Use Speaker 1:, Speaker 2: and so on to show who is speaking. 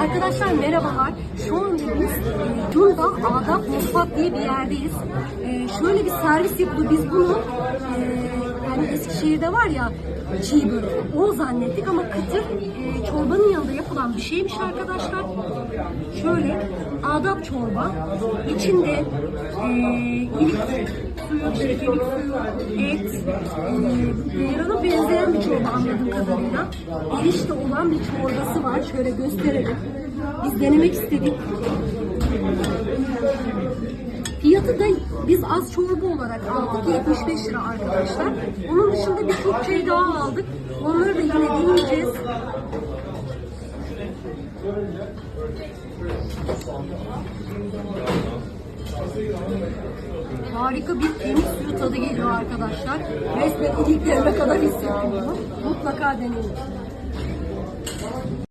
Speaker 1: Arkadaşlar merhabalar. Şu anda biz e, Cunda Adap Mutfak diye bir yerdeyiz. E, şöyle bir servis yapılıyor. Biz bunu e, yani Eskişehir'de var ya çiğ börek. O zannettik ama kıtır e, çorbanın yanında yapılan bir şeymiş arkadaşlar. Şöyle adap çorba. İçinde e, ilik suyu, işte et, e, beyrana benzeyen bir çorba anladığım kadarıyla. Erişte olan bir çorbası var. Şöyle gösterelim. Biz denemek istedik. Fiyatı da biz az çorba olarak aldık. 75 lira arkadaşlar. Onun dışında birçok şey daha aldık. Onları da yine deneyeceğiz. Harika bir kemik suyu tadı geliyor arkadaşlar. Resmen iliklerime kadar hissettim bunu. Mutlaka deneyin.